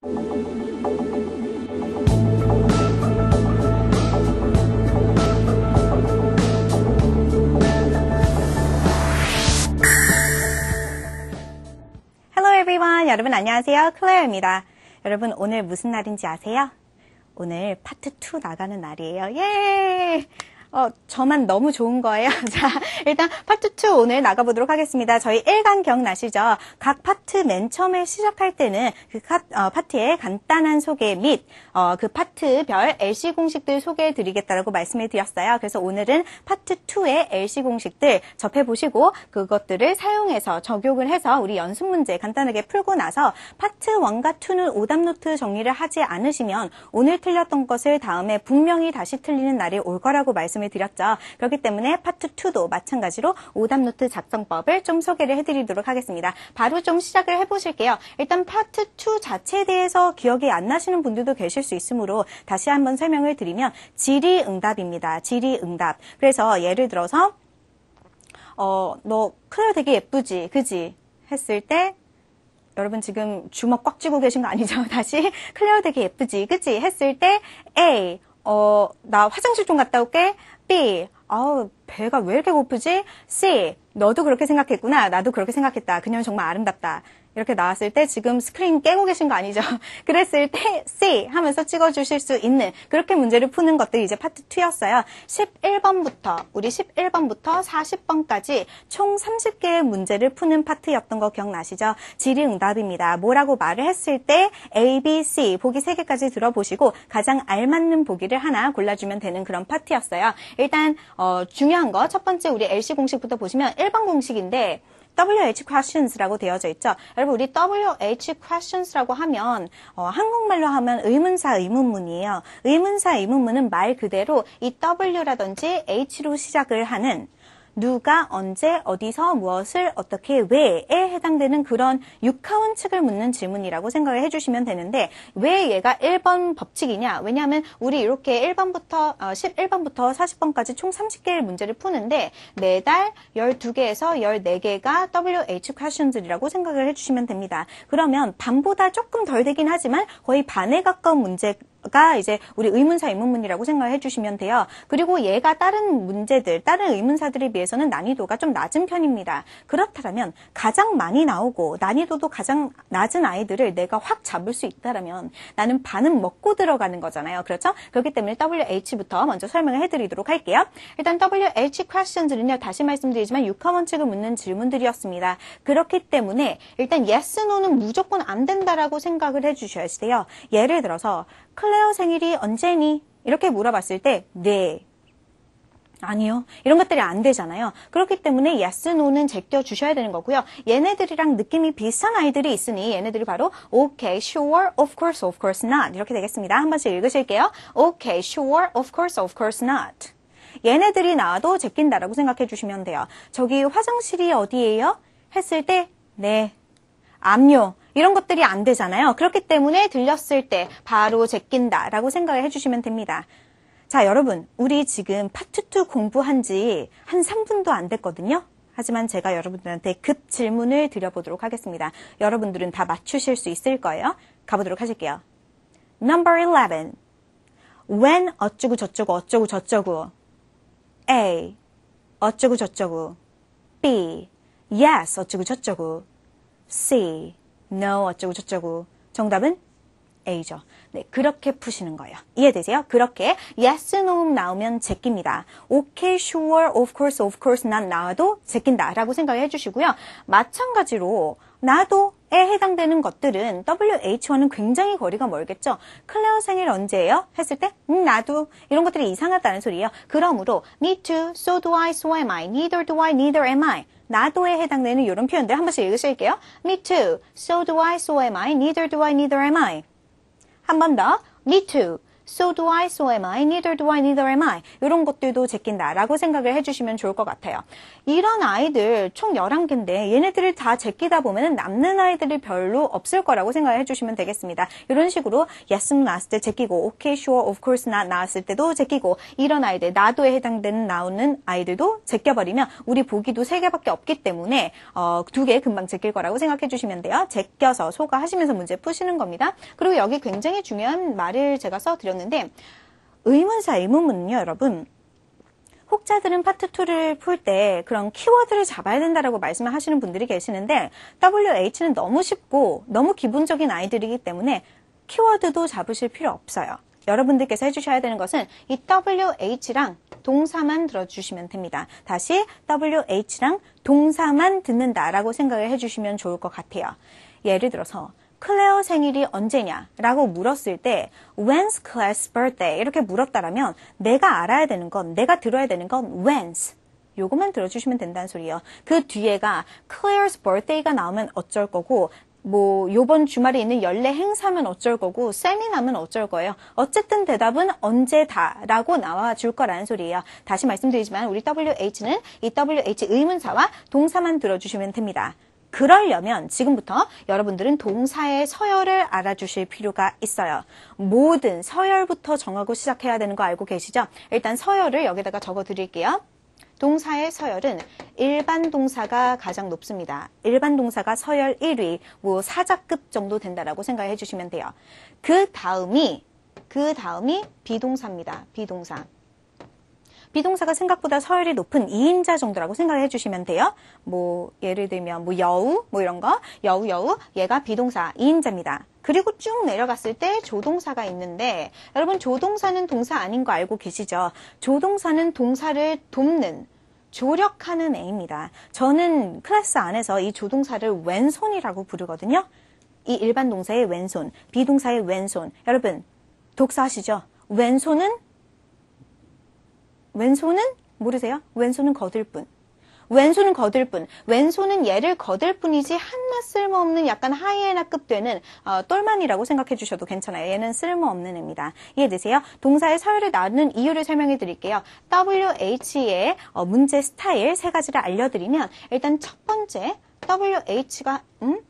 Hello everyone. 여러분 안녕하세요. 클레어입니다. 여러분 오늘 무슨 날인지 아세요? 오늘 파트 2 나가는 날이에요. 예! 어, 저만 너무 좋은 거예요. 자, 일단 파트 2 오늘 나가보도록 하겠습니다. 저희 1강 기억나시죠? 각 파트 맨 처음에 시작할 때는 그 카, 어, 파트의 간단한 소개 및, 어, 그 파트별 LC 공식들 소개해 드리겠다라고 말씀을 드렸어요. 그래서 오늘은 파트 2의 LC 공식들 접해보시고 그것들을 사용해서 적용을 해서 우리 연습 문제 간단하게 풀고 나서 파트 1과 2는 오답 노트 정리를 하지 않으시면 오늘 틀렸던 것을 다음에 분명히 다시 틀리는 날이 올 거라고 말씀 말씀을 드렸죠. 그렇기 때문에 파트 2도 마찬가지로 오답 노트 작성법을 좀 소개를 해드리도록 하겠습니다. 바로 좀 시작을 해보실게요. 일단 파트 2 자체에 대해서 기억이 안 나시는 분들도 계실 수 있으므로 다시 한번 설명을 드리면 질의응답입니다. 질의응답. 그래서 예를 들어서 어, 너 클레어 되게 예쁘지? 그지? 했을 때 여러분 지금 주먹 꽉 쥐고 계신 거 아니죠? 다시 클레어 되게 예쁘지? 그지? 했을 때 A 어, 나 화장실 좀 갔다 올게. B, 아우, 배가 왜 이렇게 고프지? C, 너도 그렇게 생각했구나. 나도 그렇게 생각했다. 그녀는 정말 아름답다. 이렇게 나왔을 때 지금 스크린 깨고 계신 거 아니죠? 그랬을 때 C 하면서 찍어주실 수 있는 그렇게 문제를 푸는 것들이 이제 파트 2였어요. 11번부터 우리 11번부터 40번까지 총 30개의 문제를 푸는 파트였던 거 기억나시죠? 질의 응답입니다. 뭐라고 말을 했을 때 A, B, C 보기 3개까지 들어보시고 가장 알맞는 보기를 하나 골라주면 되는 그런 파트였어요. 일단 어, 중요한 거 첫 번째 우리 LC 공식부터 보시면 1번 공식인데 WH questions라고 되어져 있죠. 여러분 우리 WH questions라고 하면 어, 한국말로 하면 의문사 의문문이에요. 의문사 의문문은 말 그대로 이 W라든지 H로 시작을 하는 누가 언제 어디서 무엇을 어떻게 왜에 해당되는 그런 육하원칙을 묻는 질문이라고 생각을 해주시면 되는데 왜 얘가 1번 법칙이냐 왜냐하면 우리 이렇게 1번부터 어, 11번부터 40번까지 총 30개의 문제를 푸는데 매달 12개에서 14개가 WH questions이라고 생각을 해주시면 됩니다. 그러면 반보다 조금 덜 되긴 하지만 거의 반에 가까운 문제 가 이제 우리 의문사 의문문이라고 생각을 해주시면 돼요. 그리고 얘가 다른 문제들, 다른 의문사들에 비해서는 난이도가 좀 낮은 편입니다. 그렇다면 가장 많이 나오고 난이도도 가장 낮은 아이들을 내가 확 잡을 수 있다라면 나는 반은 먹고 들어가는 거잖아요. 그렇죠? 그렇기 때문에 WH부터 먼저 설명을 해드리도록 할게요. 일단 WH questions는요, 다시 말씀드리지만 6화 원칙을 묻는 질문들이었습니다. 그렇기 때문에 일단 yes, no는 무조건 안 된다라고 생각을 해주셔야 돼요. 예를 들어서 클레어 생일이 언제니? 이렇게 물어봤을 때, 네. 아니요. 이런 것들이 안 되잖아요. 그렇기 때문에 yes, no는 제껴 주셔야 되는 거고요. 얘네들이랑 느낌이 비슷한 아이들이 있으니 얘네들이 바로 okay, sure, of course, of course not 이렇게 되겠습니다. 한 번씩 읽으실게요. okay, sure, of course, of course not. 얘네들이 나와도 제낀다라고 생각해 주시면 돼요. 저기 화장실이 어디예요? 했을 때 네. 압류. 이런 것들이 안 되잖아요. 그렇기 때문에 들렸을 때 바로 제낀다라고 생각을 해주시면 됩니다. 자, 여러분, 우리 지금 파트 2 공부한 지 한 3분도 안 됐거든요. 하지만 제가 여러분들한테 급 질문을 드려보도록 하겠습니다. 여러분들은 다 맞추실 수 있을 거예요. 가보도록 하실게요. Number 11. When 어쩌고 저쩌고 어쩌고 저쩌고. A. 어쩌고 저쩌고. B. Yes 어쩌고 저쩌고. C. no 어쩌고 저쩌고 정답은 A죠. 네, 그렇게 푸시는 거예요. 이해되세요? 그렇게 yes, no 나오면 제낍니다. okay, sure, of course, of course not 나와도 제낀다 라고 생각을 해주시고요. 마찬가지로 나도 에 해당되는 것들은 WH와는 굉장히 거리가 멀겠죠. 클레어 생일 언제예요? 했을 때 음, 나도 이런 것들이 이상하다는 소리예요. 그러므로 me too, so do I, so am I, neither do I, neither am I 나도에 해당되는 이런 표현들 한 번씩 읽으실게요. Me too. So do I. So am I. Neither do I. Neither am I. 한 번 더. Me too. So do I, so am I, neither do I, neither am I. 이런 것들도 제낀다라고 생각을 해주시면 좋을 것 같아요. 이런 아이들 총 11개인데 얘네들을 다 제끼다 보면 남는 아이들이 별로 없을 거라고 생각을 해주시면 되겠습니다. 이런 식으로 yes는 나왔을 때 제끼고 okay, sure, of course not 나왔을 때도 제끼고 이런 아이들 나도에 해당되는 나오는 아이들도 제껴버리면 우리 보기도 3개밖에 없기 때문에 어, 두개 금방 제낄 거라고 생각해 주시면 돼요. 제껴서 소가하시면서 문제 푸시는 겁니다. 그리고 여기 굉장히 중요한 말을 제가 써드렸는데 의문사 의문문은요 여러분 혹자들은 파트 2를 풀 때 그런 키워드를 잡아야 된다라고 말씀을 하시는 분들이 계시는데 WH는 너무 쉽고 너무 기본적인 아이들이기 때문에 키워드도 잡으실 필요 없어요. 여러분들께서 해주셔야 되는 것은 이 WH랑 동사만 들어주시면 됩니다. 다시 WH랑 동사만 듣는다라고 생각을 해주시면 좋을 것 같아요. 예를 들어서 클레어 생일이 언제냐라고 물었을 때 When's Claire's birthday? 이렇게 물었다라면 내가 알아야 되는 건 내가 들어야 되는 건 When's 요것만 들어주시면 된다는 소리예요. 그 뒤에가 Claire's birthday가 나오면 어쩔 거고 뭐 요번 주말에 있는 연례 행사면 어쩔 거고 세미나면 어쩔 거예요. 어쨌든 대답은 언제다라고 나와 줄 거라는 소리예요. 다시 말씀드리지만 우리 WH는 이 WH 의문사와 동사만 들어주시면 됩니다. 그러려면 지금부터 여러분들은 동사의 서열을 알아주실 필요가 있어요. 모든 서열부터 정하고 시작해야 되는 거 알고 계시죠? 일단 서열을 여기다가 적어 드릴게요. 동사의 서열은 일반 동사가 가장 높습니다. 일반 동사가 서열 1위, 뭐 사자급 정도 된다라고 생각해 주시면 돼요. 그 다음이 그 다음이 비동사입니다. 비동사. 비동사가 생각보다 서열이 높은 2인자 정도라고 생각해 주시면 돼요. 뭐 예를 들면 뭐 여우 뭐 이런 거 여우 여우 얘가 비동사 2인자입니다. 그리고 쭉 내려갔을 때 조동사가 있는데 여러분 조동사는 동사 아닌 거 알고 계시죠? 조동사는 동사를 돕는 조력하는 애입니다. 저는 클래스 안에서 이 조동사를 왼손이라고 부르거든요. 이 일반 동사의 왼손, 비동사의 왼손. 여러분 독사하시죠? 왼손은 왼손은 모르세요? 왼손은 거들 뿐. 왼손은 거들 뿐. 왼손은 얘를 거들 뿐이지 한낱 쓸모없는 약간 하이에나급 되는 어, 똘만이라고 생각해 주셔도 괜찮아요. 얘는 쓸모없는 애입니다. 이해되세요? 동사의 서열을 나누는 이유를 설명해 드릴게요. WH의 어, 문제 스타일 세 가지를 알려드리면 일단 첫 번째 WH가 음?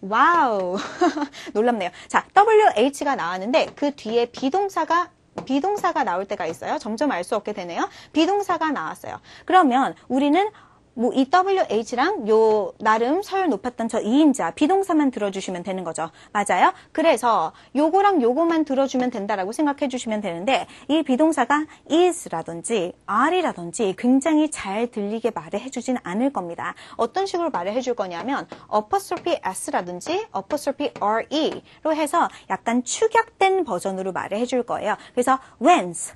와우 놀랍네요. 자 WH가 나왔는데 그 뒤에 비동사가 비동사가 나올 때가 있어요. 점점 알 수 없게 되네요. 비동사가 나왔어요. 그러면 우리는 뭐 이 WH랑 요 나름 서열 높았던 저 2인자 비동사만 들어주시면 되는 거죠. 맞아요? 그래서 요거랑 요거만 들어주면 된다라고 생각해 주시면 되는데 이 비동사가 is라든지 are이라든지 굉장히 잘 들리게 말을 해주진 않을 겁니다. 어떤 식으로 말을 해줄 거냐면 apostrophe s라든지 apostrophe re로 해서 약간 축약된 버전으로 말을 해줄 거예요. 그래서 when's,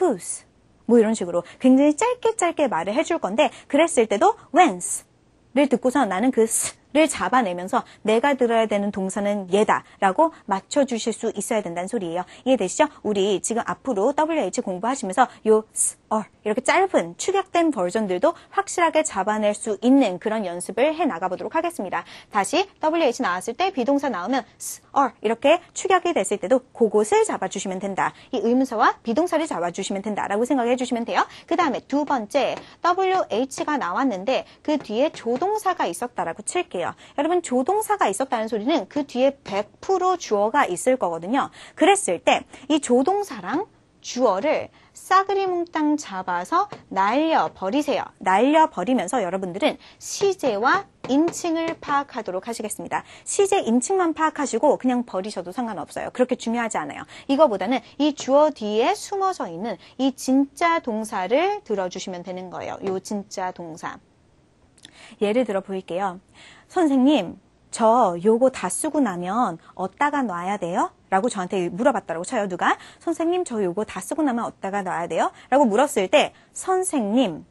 whose 뭐 이런 식으로 굉장히 짧게 짧게 말을 해줄 건데 그랬을 때도 when's,를 듣고서 나는 그 를 잡아내면서 내가 들어야 되는 동사는 얘다라고 맞춰주실 수 있어야 된다는 소리예요. 이해되시죠? 우리 지금 앞으로 WH 공부하시면서 요 s, or 이렇게 짧은 축약된 버전들도 확실하게 잡아낼 수 있는 그런 연습을 해 나가 보도록 하겠습니다. 다시 WH 나왔을 때 비동사 나오면 s, or 이렇게 축약이 됐을 때도 그곳을 잡아주시면 된다. 이 의문사와 비동사를 잡아주시면 된다라고 생각해 주시면 돼요. 그 다음에 두 번째 WH가 나왔는데 그 뒤에 조동사가 있었다라고 칠게요. 거예요. 여러분 조동사가 있었다는 소리는 그 뒤에 100% 주어가 있을 거거든요. 그랬을 때 이 조동사랑 주어를 싸그리 몽땅 잡아서 날려버리세요. 날려버리면서 여러분들은 시제와 인칭을 파악하도록 하시겠습니다. 시제 인칭만 파악하시고 그냥 버리셔도 상관없어요. 그렇게 중요하지 않아요. 이거보다는 이 주어 뒤에 숨어져 있는 이 진짜 동사를 들어주시면 되는 거예요. 이 진짜 동사. 예를 들어 보일게요. 선생님, 저 요거 다 쓰고 나면 어디다가 놔야 돼요? 라고 저한테 물어봤더라고 쳐요. 누가? 선생님, 저 요거 다 쓰고 나면 어디다가 놔야 돼요? 라고 물었을 때, 선생님,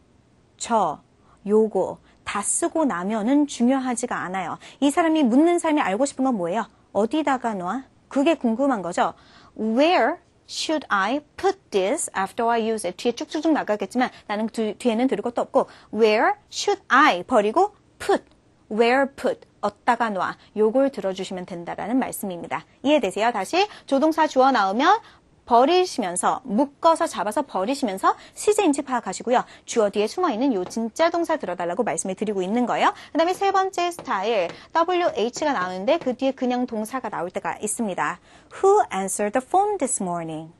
저 요거 다 쓰고 나면은 중요하지가 않아요. 이 사람이 묻는 사람이 알고 싶은 건 뭐예요? 어디다가 놔? 그게 궁금한 거죠. Where should I put this after I use it? 뒤에 쭉쭉쭉 나가겠지만 나는 뒤, 뒤에는 들을 것도 없고 Where should I 버리고 put where put 얻다가 놔. 요걸 들어주시면 된다라는 말씀입니다. 이해되세요? 다시 조동사 주어 나오면 버리시면서 묶어서 잡아서 버리시면서 시제인지 파악하시고요. 주어 뒤에 숨어있는 요 진짜 동사 들어달라고 말씀을 드리고 있는 거예요. 그 다음에 세 번째 스타일 WH가 나오는데 그 뒤에 그냥 동사가 나올 때가 있습니다. Who answered the phone this morning?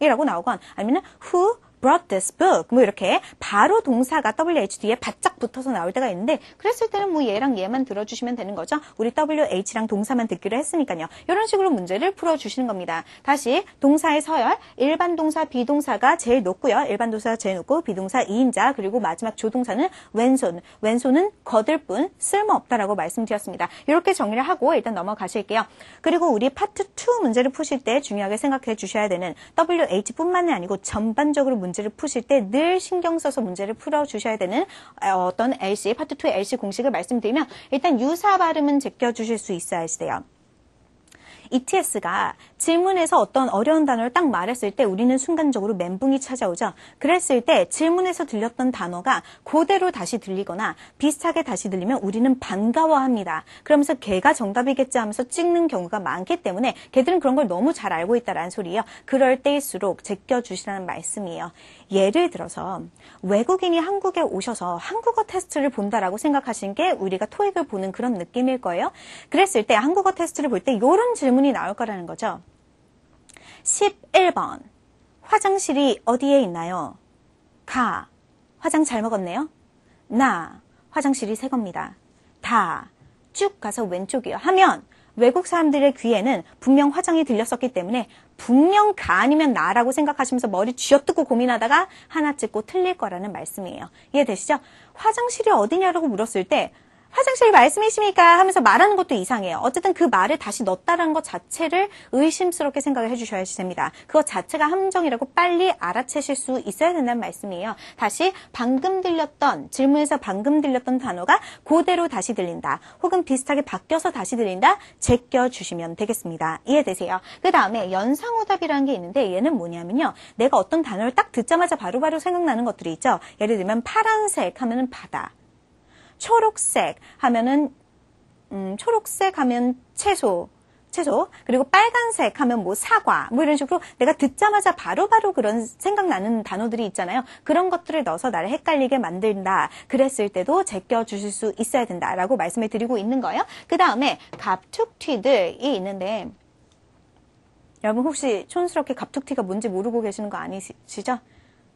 이라고 나오건 아니면 who brought this book 뭐 이렇게 바로 동사가 WH 뒤에 바짝 붙어서 나올 때가 있는데 그랬을 때는 뭐 얘랑 얘만 들어주시면 되는 거죠. 우리 WH랑 동사만 듣기로 했으니까요. 이런 식으로 문제를 풀어주시는 겁니다. 다시 동사의 서열 일반 동사 비동사가 제일 높고요. 일반 동사가 제일 높고 비동사 2인자 그리고 마지막 조동사는 왼손 왼손은 거들 뿐 쓸모없다라고 말씀드렸습니다. 이렇게 정리를 하고 일단 넘어가실게요. 그리고 우리 파트 2 문제를 푸실 때 중요하게 생각해 주셔야 되는 WH뿐만이 아니고 전반적으로 문제 문제를 푸실 때 늘 신경 써서 문제를 풀어주셔야 되는 어떤 LC, 파트 2의 LC 공식을 말씀드리면 일단 유사 발음은 제껴주실 수 있어야 돼요. ETS가 질문에서 어떤 어려운 단어를 딱 말했을 때 우리는 순간적으로 멘붕이 찾아오죠. 그랬을 때 질문에서 들렸던 단어가 그대로 다시 들리거나 비슷하게 다시 들리면 우리는 반가워합니다. 그러면서 걔가 정답이겠지 하면서 찍는 경우가 많기 때문에 걔들은 그런 걸 너무 잘 알고 있다라는 소리예요. 그럴 때일수록 제껴주시라는 말씀이에요. 예를 들어서 외국인이 한국에 오셔서 한국어 테스트를 본다라고 생각하신 게 우리가 토익을 보는 그런 느낌일 거예요. 그랬을 때 한국어 테스트를 볼 때 이런 질문 이 나올 거라는 거죠. 11번. 화장실이 어디에 있나요? 가. 화장 잘 먹었네요. 나. 화장실이 새 겁니다. 다. 쭉 가서 왼쪽이요. 하면 외국 사람들의 귀에는 분명 화장이 들렸었기 때문에 분명 가 아니면 나라고 생각하시면서 머리 쥐어뜯고 고민하다가 하나 찍고 틀릴 거라는 말씀이에요. 이해되시죠? 화장실이 어디냐라고 물었을 때 화장실 말씀이십니까? 하면서 말하는 것도 이상해요. 어쨌든 그 말을 다시 넣었다는 것 자체를 의심스럽게 생각을 해주셔야 됩니다. 그것 자체가 함정이라고 빨리 알아채실 수 있어야 된다는 말씀이에요. 다시 방금 들렸던 질문에서 방금 들렸던 단어가 그대로 다시 들린다. 혹은 비슷하게 바뀌어서 다시 들린다. 제껴주시면 되겠습니다. 이해되세요? 그 다음에 연상오답이라는 게 있는데 얘는 뭐냐면요. 내가 어떤 단어를 딱 듣자마자 바로바로 바로 생각나는 것들이 있죠. 예를 들면 파란색 하면은 바다. 초록색 하면은 음, 초록색 하면 채소, 채소. 그리고 빨간색 하면 뭐 사과, 뭐 이런 식으로 내가 듣자마자 바로바로 바로 그런 생각나는 단어들이 있잖아요. 그런 것들을 넣어서 나를 헷갈리게 만든다. 그랬을 때도 제껴 주실 수 있어야 된다라고 말씀을 드리고 있는 거예요. 그 다음에 갑툭튀들이 있는데 여러분 혹시 촌스럽게 갑툭튀가 뭔지 모르고 계시는 거 아니시죠?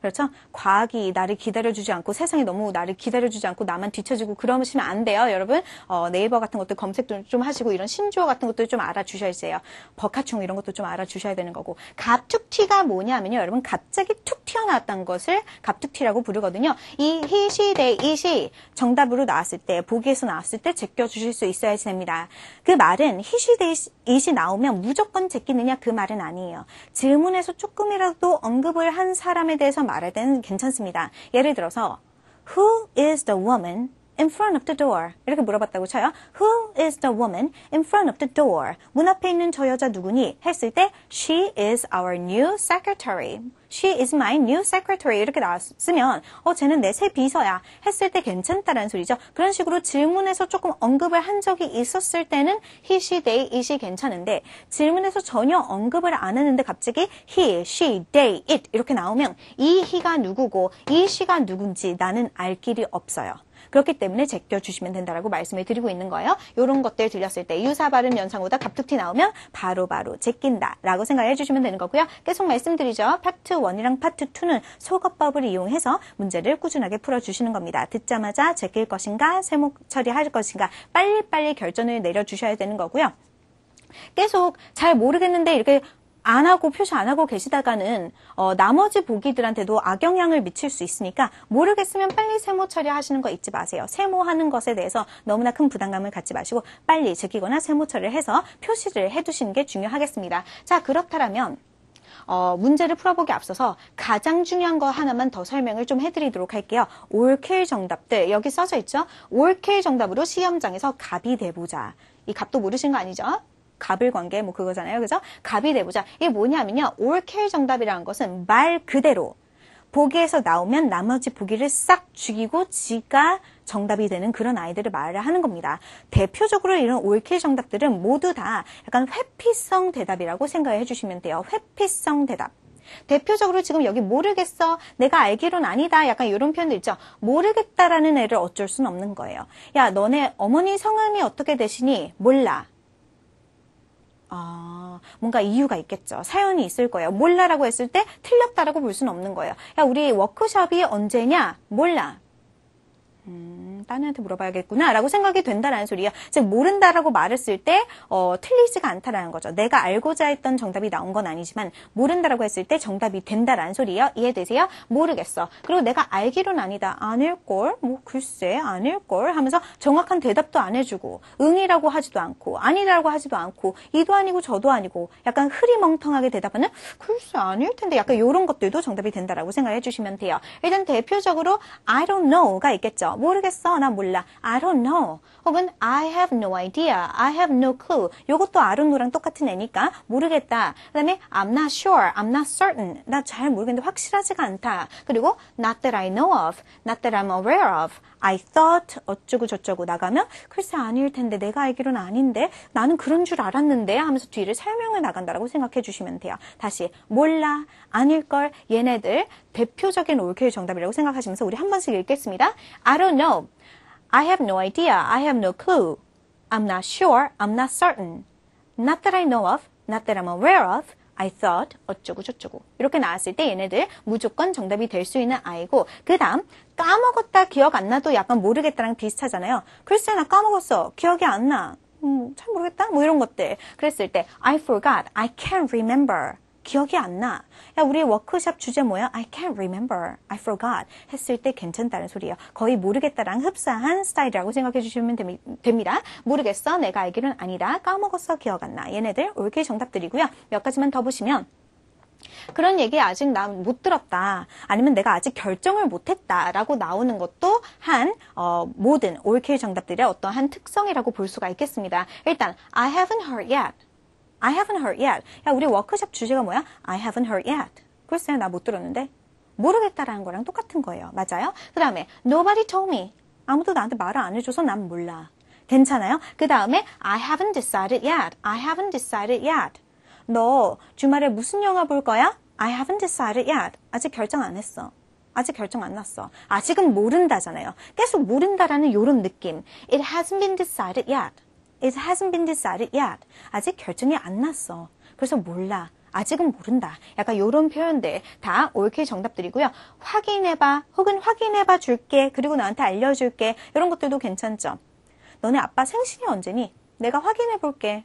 그렇죠? 과학이 나를 기다려주지 않고 세상이 너무 나를 기다려주지 않고 나만 뒤처지고 그러시면 안 돼요. 여러분 어, 네이버 같은 것도 검색도 좀 하시고 이런 신조어 같은 것도 좀 알아주셔야 돼요. 버카충 이런 것도 좀 알아주셔야 되는 거고 갑툭튀가 뭐냐면요. 여러분 갑자기 툭 튀어나왔다는 것을 갑툭튀라고 부르거든요. 이 히시 대 이시 정답으로 나왔을 때 보기에서 나왔을 때 제껴주실 수 있어야 됩니다. 그 말은 히시 대 이시 나오면 무조건 제끼느냐 그 말은 아니에요. 질문에서 조금이라도 언급을 한 사람에 대해서 말 말할 때는 괜찮습니다. 예를 들어서 Who is the woman in front of the door? 이렇게 물어봤다고 쳐요. Who is the woman in front of the door? 문 앞에 있는 저 여자 누구니? 했을 때 She is our new secretary. She is my new secretary 이렇게 나왔으면 어 쟤는 내 새 비서야 했을 때 괜찮다라는 소리죠. 그런 식으로 질문에서 조금 언급을 한 적이 있었을 때는 he, she, they, it이 괜찮은데 질문에서 전혀 언급을 안 했는데 갑자기 he, she, they, it 이렇게 나오면 이 he가 누구고 이 she가 누군지 나는 알 길이 없어요. 그렇기 때문에 제껴주시면 된다라고 말씀을 드리고 있는 거예요. 이런 것들 들렸을 때 유사 발음 연상보다 갑툭튀 나오면 바로바로 바로 제낀다라고 생각해 주시면 되는 거고요. 계속 말씀드리죠. 파트 1이랑 파트 2는 속어법을 이용해서 문제를 꾸준하게 풀어주시는 겁니다. 듣자마자 제낄 것인가 세목 처리할 것인가 빨리빨리 결정을 내려주셔야 되는 거고요. 계속 잘 모르겠는데 이렇게 안 하고 표시 안 하고 계시다가는 어, 나머지 보기들한테도 악영향을 미칠 수 있으니까 모르겠으면 빨리 세모 처리하시는 거 잊지 마세요. 세모하는 것에 대해서 너무나 큰 부담감을 갖지 마시고 빨리 제끼거나 세모 처리를 해서 표시를 해두시는 게 중요하겠습니다. 자 그렇다면 어, 문제를 풀어보기 앞서서 가장 중요한 거 하나만 더 설명을 좀 해드리도록 할게요. 올케 정답들 여기 써져 있죠? 올케 정답으로 시험장에서 갑이 돼보자. 이 갑도 모르신 거 아니죠? 갑을 관계 뭐 그거잖아요. 그죠? 갑이 돼보자. 이게 뭐냐면요. 올케 정답이라는 것은 말 그대로 보기에서 나오면 나머지 보기를 싹 죽이고 지가 정답이 되는 그런 아이들을 말을 하는 겁니다. 대표적으로 이런 올킬 정답들은 모두 다 약간 회피성 대답이라고 생각해 주시면 돼요. 회피성 대답. 대표적으로 지금 여기 모르겠어. 내가 알기론 아니다. 약간 이런 표현도 있죠. 모르겠다라는 애를 어쩔 수는 없는 거예요. 야, 너네 어머니 성함이 어떻게 되시니? 몰라. 아, 뭔가 이유가 있겠죠. 사연이 있을 거예요. 몰라라고 했을 때 틀렸다라고 볼 수는 없는 거예요. 야, 우리 워크숍이 언제냐? 몰라. 음, 딴 애한테 물어봐야겠구나 라고 생각이 된다라는 소리예요. 즉 모른다라고 말했을 때 어, 틀리지가 않다라는 거죠. 내가 알고자 했던 정답이 나온 건 아니지만 모른다라고 했을 때 정답이 된다라는 소리예요. 이해되세요? 모르겠어. 그리고 내가 알기론 아니다. 아닐걸? 뭐 글쎄 아닐걸? 하면서 정확한 대답도 안 해주고 응이라고 하지도 않고 아니라고 하지도 않고 이도 아니고 저도 아니고 약간 흐리멍텅하게 대답하는 글쎄 아닐 텐데 약간 이런 것들도 정답이 된다라고 생각해 주시면 돼요. 일단 대표적으로 I don't know가 있겠죠. 모르겠어. 나 몰라. I don't know. 혹은 I have no idea. I have no clue. 요것도 I don't know랑 똑같은 애니까 모르겠다. 그 다음에 I'm not sure. I'm not certain. 나 잘 모르겠는데 확실하지가 않다. 그리고 not that I know of. not that I'm aware of. I thought 어쩌고 저쩌고 나가면 글쎄 아닐 텐데 내가 알기로는 아닌데 나는 그런 줄 알았는데 하면서 뒤를 설명해 나간다라고 생각해 주시면 돼요. 다시 몰라 아닐걸 얘네들 대표적인 올케의 정답이라고 생각하시면서 우리 한 번씩 읽겠습니다. I don't know. I have no idea. I have no clue. I'm not sure. I'm not certain. Not that I know of. Not that I'm aware of. I thought 어쩌고 저쩌고 이렇게 나왔을 때 얘네들 무조건 정답이 될 수 있는 아이고 그 다음 까먹었다 기억 안 나도 약간 모르겠다랑 비슷하잖아요. 글쎄 나 까먹었어 기억이 안 나. 음, 잘 모르겠다 뭐 이런 것들 그랬을 때 I forgot, I can't remember 기억이 안 나. 야, 우리 워크샵 주제 뭐야? I can't remember. I forgot. 했을 때 괜찮다는 소리예요. 거의 모르겠다랑 흡사한 스타일이라고 생각해 주시면 됩니다. 모르겠어. 내가 알기로는 아니다. 까먹었어. 기억 안 나. 얘네들 올케 정답들이고요. 몇 가지만 더 보시면 그런 얘기 아직 나 못 들었다. 아니면 내가 아직 결정을 못 했다. 라고 나오는 것도 한, 어, 모든 올케 정답들의 어떠한 특성이라고 볼 수가 있겠습니다. 일단, I haven't heard yet. I haven't heard yet. 야, 우리 워크숍 주제가 뭐야? I haven't heard yet. 글쎄, 나 못 들었는데. 모르겠다라는 거랑 똑같은 거예요. 맞아요? 그 다음에, nobody told me. 아무도 나한테 말을 안 해줘서 난 몰라. 괜찮아요? 그 다음에, I haven't decided yet. I haven't decided yet. 너 주말에 무슨 영화 볼 거야? I haven't decided yet. 아직 결정 안 했어. 아직 결정 안 났어. 아직은 모른다잖아요. 계속 모른다라는 요런 느낌. It hasn't been decided yet. It hasn't been decided yet. 아직 결정이 안 났어. 그래서 몰라. 아직은 모른다. 약간 이런 표현들 다 올케 정답들이고요. 확인해봐. 혹은 확인해봐 줄게. 그리고 나한테 알려줄게. 이런 것들도 괜찮죠. 너네 아빠 생신이 언제니? 내가 확인해 볼게.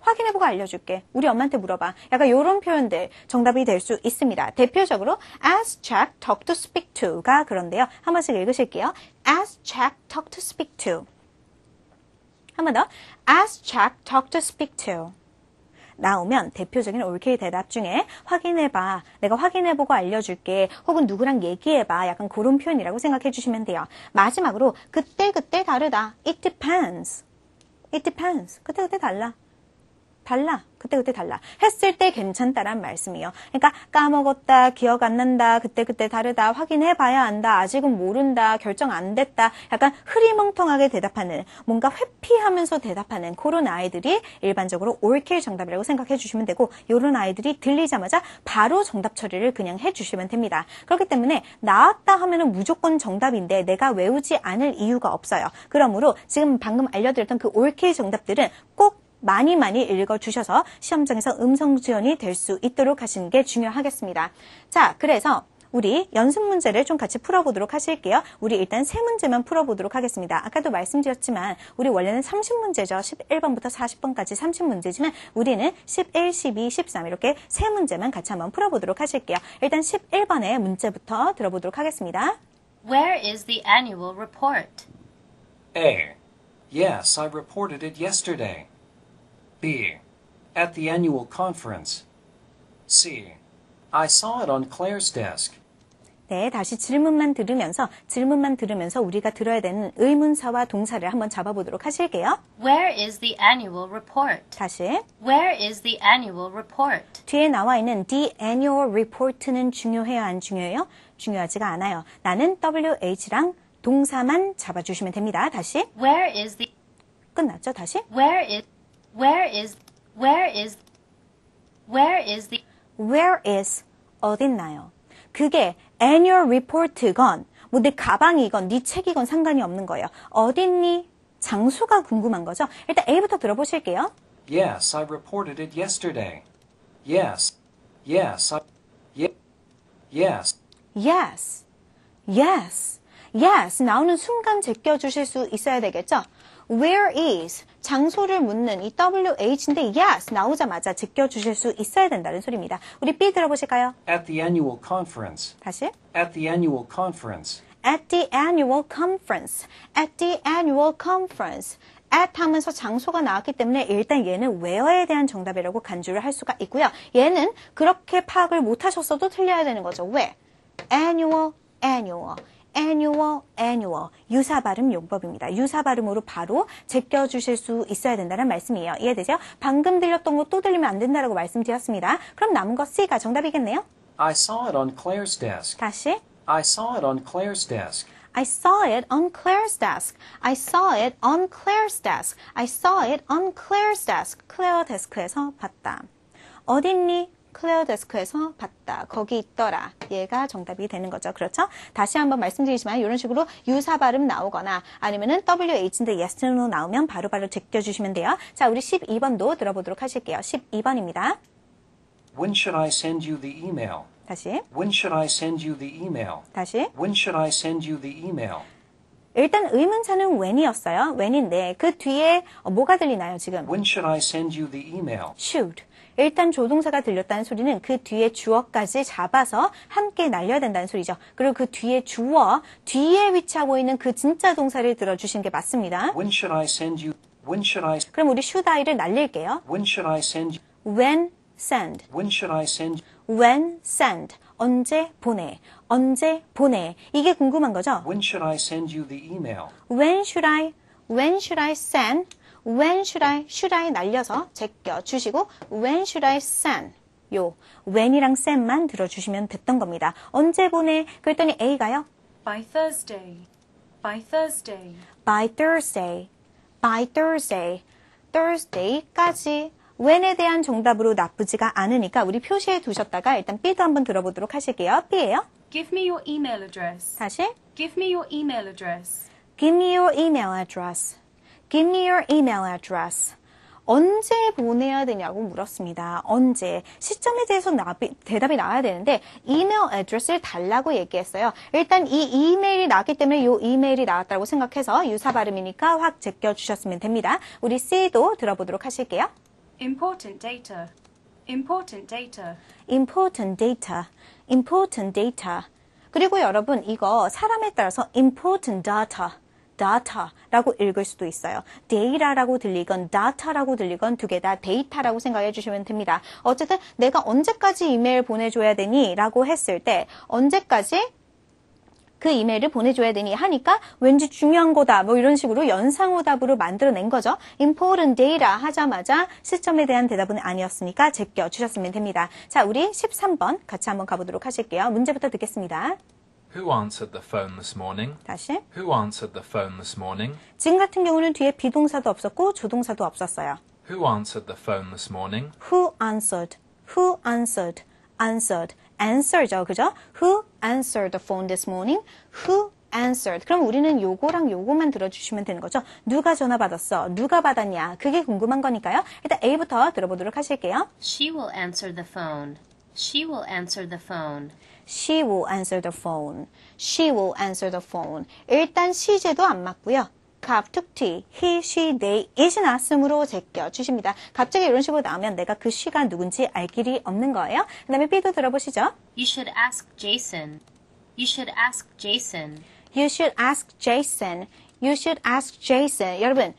확인해보고 알려줄게. 우리 엄마한테 물어봐. 약간 이런 표현들 정답이 될 수 있습니다. 대표적으로 ask, check, talk to, speak to가 그런데요. 한 번씩 읽으실게요. ask, check, talk to, speak to. 한 번 더. ask, check, talk to, speak to. 나오면 대표적인 올케이 대답 중에 확인해봐. 내가 확인해보고 알려줄게. 혹은 누구랑 얘기해봐. 약간 그런 표현이라고 생각해 주시면 돼요. 마지막으로 그때그때 다르다. It depends. It depends. 그때그때 달라. 달라. 그때 그때 달라. 했을 때 괜찮다란 말씀이에요. 그러니까 까먹었다, 기억 안 난다, 그때그때 다르다, 확인해 봐야 한다, 아직은 모른다, 결정 안 됐다, 약간 흐리멍텅하게 대답하는, 뭔가 회피하면서 대답하는 그런 아이들이 일반적으로 올킬 정답이라고 생각해 주시면 되고, 이런 아이들이 들리자마자 바로 정답 처리를 그냥 해 주시면 됩니다. 그렇기 때문에 나왔다 하면은 무조건 정답인데 내가 외우지 않을 이유가 없어요. 그러므로 지금 방금 알려드렸던 그 올킬 정답들은 꼭 많이 많이 읽어주셔서 시험장에서 음성 지원이 될 수 있도록 하시는 게 중요하겠습니다. 자, 그래서 우리 연습 문제를 좀 같이 풀어보도록 하실게요. 우리 일단 세 문제만 풀어보도록 하겠습니다. 아까도 말씀드렸지만 우리 원래는 30문제죠. 11번부터 40번까지 30문제지만 우리는 11, 12, 13 이렇게 세 문제만 같이 한번 풀어보도록 하실게요. 일단 11번의 문제부터 들어보도록 하겠습니다. Where is the annual report? A. Yes, I reported it yesterday. B. At the annual conference. C. I saw it on Claire's desk. 네, 다시 질문만 들으면서 질문만 들으면서 우리가 들어야 되는 의문사와 동사를 한번 잡아보도록 하실게요. Where is the annual report? 다시 Where is the annual report? 뒤에 나와 있는 the annual report는 중요해요, 안 중요해요? 중요하지가 않아요. 나는 WH랑 동사만 잡아주시면 됩니다. 다시 Where is the 끝났죠? 다시 where is where is where is where is the Where is 어딨나요? 그게 annual report건 뭐 내 가방이건 네 책이건 상관이 없는 거예요. 어딨니? 장소가 궁금한 거죠. 일단 A부터 들어보실게요. Yes, I reported it yesterday. Yes. Yes, I. Ye- yes. Yes, yes, yes 나오는 순간 제껴 주실 수 있어야 되겠죠? Where is 장소를 묻는 이 WH인데 yes 나오자마자 제껴주실 수 있어야 된다는 소리입니다. 우리 B 들어보실까요? At the annual conference. 다시. At the annual conference. At the annual conference. At the annual conference. at 하면서 장소가 나왔기 때문에 일단 얘는 where에 대한 정답이라고 간주를 할 수가 있고요. 얘는 그렇게 파악을 못 하셨어도 틀려야 되는 거죠. 왜? annual, annual. Annual, annual. 유사 발음 용법입니다. 유사 발음으로 바로 제껴 주실 수 있어야 된다는 말씀이에요. 이해되세요? 방금 들렸던 거 또 들리면 안 된다라고 말씀드렸습니다. 그럼 남은 거 C가 정답이겠네요. I saw it on Claire's desk. 다시. I saw it on Claire's desk. I saw it on Claire's desk. I saw it on Claire's desk. I saw it on Claire's desk. 클레어 데스크에서 봤다. 어딨니? 클레어 데스크에서 봤다. 거기 있더라. 얘가 정답이 되는 거죠. 그렇죠? 다시 한번 말씀드리지만 이런 식으로 유사 발음 나오거나 아니면은 WH인데 yes, no 나오면 바로바로 제껴주시면 돼요. 자, 우리 12번도 들어보도록 하실게요. 12번입니다. When should I send you the email? 다시, When should I send you the email? 다시. When should I send you the email? 일단 의문사는 when이었어요. when인데 그 뒤에 어, 뭐가 들리나요, 지금? When should I send you the email? should. 일단 조동사가 들렸다는 소리는 그 뒤에 주어까지 잡아서 함께 날려야 된다는 소리죠. 그리고 그 뒤에 주어, 뒤에 위치하고 있는 그 진짜 동사를 들어주신 게 맞습니다. When should I send you? When should I? 그럼 우리 should I를 날릴게요. When should I send you? when send, When should I send? when send. 언제 보내, 언제 보내. 이게 궁금한 거죠? When should I send you the email? When should I, when should I send, when should I, should I 날려서 제껴 주시고, when should I send, 요, when이랑 send만 들어주시면 됐던 겁니다. 언제 보내? 그랬더니 A가요, By Thursday. By Thursday. by Thursday, by Thursday, Thursday까지. when에 대한 정답으로 나쁘지가 않으니까 우리 표시해 두셨다가 일단 B도 한번 들어보도록 하실게요. B예요. Give me your email address. 다시. Give me your email address. Give me your email address. Give me your email address. 언제 보내야 되냐고 물었습니다. 언제. 시점에 대해서 대답이 나와야 되는데 이메일 애드레스를 달라고 얘기했어요. 일단 이 이메일이 나왔기 때문에 이 이메일이 나왔다고 생각해서 유사 발음이니까 확 제껴 주셨으면 됩니다. 우리 C도 들어보도록 하실게요. Important data. Important data. important data, important data. 그리고 여러분 이거 사람에 따라서 important data, data라고 읽을 수도 있어요. data라고 들리건 data라고 들리건 두 개 다 데이터라고 생각해 주시면 됩니다. 어쨌든 내가 언제까지 이메일 보내줘야 되니? 라고 했을 때 언제까지 그 이메일을 보내줘야 되니 하니까 왠지 중요한 거다 뭐 이런 식으로 연상오답으로 만들어낸 거죠. important data 하자마자 시점에 대한 대답은 아니었으니까 제껴 주셨으면 됩니다. 자, 우리 13번 같이 한번 가보도록 하실게요. 문제부터 듣겠습니다. Who answered the phone this morning? 다시. Who answered the phone this morning? 지금 같은 경우는 뒤에 비동사도 없었고 조동사도 없었어요. Who answered the phone this morning? Who answered? Who answered? Answered. Answer죠, 그죠? Who answered the phone this morning? Who answered? 그럼 우리는 요거랑 요거만 들어주시면 되는 거죠. 누가 전화 받았어? 누가 받았냐? 그게 궁금한 거니까요. 일단 A부터 들어보도록 하실게요. She will answer the phone. She will answer the phone. She will answer the phone. She will answer the phone. 일단 시제도 안 맞고요. 갑툭튀, he, she, they, is 나왔으므로 제껴 주십니다. 갑자기 이런 식으로 나오면 내가 그 she가 누군지 알 길이 없는 거예요. 그 다음에 B도 들어보시죠. You should ask Jason. You should ask Jason. You should ask Jason. You should ask Jason. 여러분,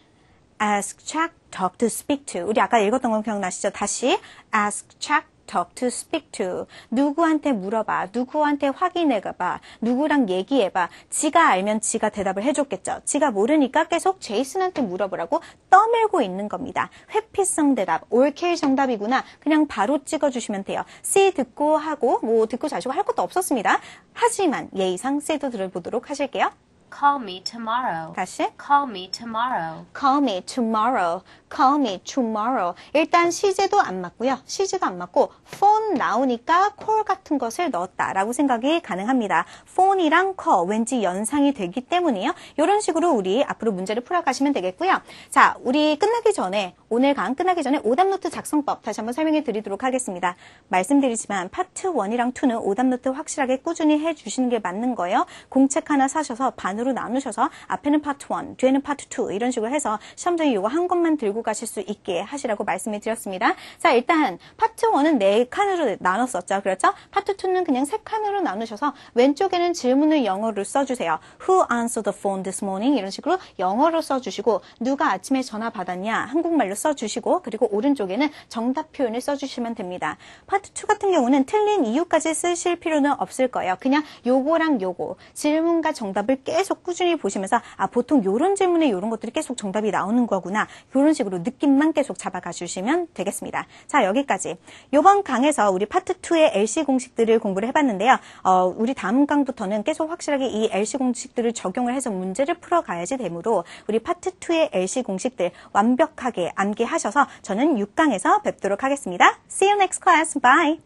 ask, check, talk to, speak to. 우리 아까 읽었던 건 기억나시죠? 다시 ask, check, talk to, speak to. 누구한테 물어봐. 누구한테 확인해봐. 누구랑 얘기해봐. 지가 알면 지가 대답을 해줬겠죠. 지가 모르니까 계속 제이슨한테 물어보라고 떠밀고 있는 겁니다. 회피성 대답. 올케이 정답이구나. 그냥 바로 찍어주시면 돼요. C 듣고 하고 뭐 듣고 자시고 할 것도 없었습니다. 하지만 예의상 C도 들어보도록 하실게요. Call me tomorrow. 다시. Call me tomorrow. Call me tomorrow. Call me tomorrow. 일단 시제도 안 맞고요. 시제도 안 맞고 phone 나오니까 call 같은 것을 넣었다라고 생각이 가능합니다. phone이랑 call 왠지 연상이 되기 때문이에요. 이런 식으로 우리 앞으로 문제를 풀어가시면 되겠고요. 자, 우리 끝나기 전에 오늘 강 끝나기 전에 오답 노트 작성법 다시 한번 설명해 드리도록 하겠습니다. 말씀드리지만 파트 1이랑 2는 오답 노트 확실하게 꾸준히 해 주시는 게 맞는 거예요. 공책 하나 사셔서 반으로 나누셔서 앞에는 파트 1, 뒤에는 파트 2 이런 식으로 해서 시험장에 이거 한 것만 들고 가실 수 있게 하시라고 말씀을 드렸습니다. 자, 일단 파트 1은 네 칸으로 나눴었죠. 그렇죠? 파트 2는 그냥 세 칸으로 나누셔서 왼쪽에는 질문을 영어로 써주세요. Who answered the phone this morning? 이런 식으로 영어로 써주시고 누가 아침에 전화 받았냐? 한국말로 써주시고 그리고 오른쪽에는 정답 표현을 써주시면 됩니다. 파트 2 같은 경우는 틀린 이유까지 쓰실 필요는 없을 거예요. 그냥 요거랑 요거 질문과 정답을 계속 꾸준히 보시면서 아 보통 요런 질문에 요런 것들이 계속 정답이 나오는 거구나. 요런 식으로 느낌만 계속 잡아가 주시면 되겠습니다. 자 여기까지. 요번 강에서 우리 파트 2의 LC 공식들을 공부를 해봤는데요. 어, 우리 다음 강부터는 계속 확실하게 이 LC 공식들을 적용을 해서 문제를 풀어가야지 되므로 우리 파트 2의 LC 공식들 완벽하게 암기하셔서 저는 6강에서 뵙도록 하겠습니다. See you next class. Bye.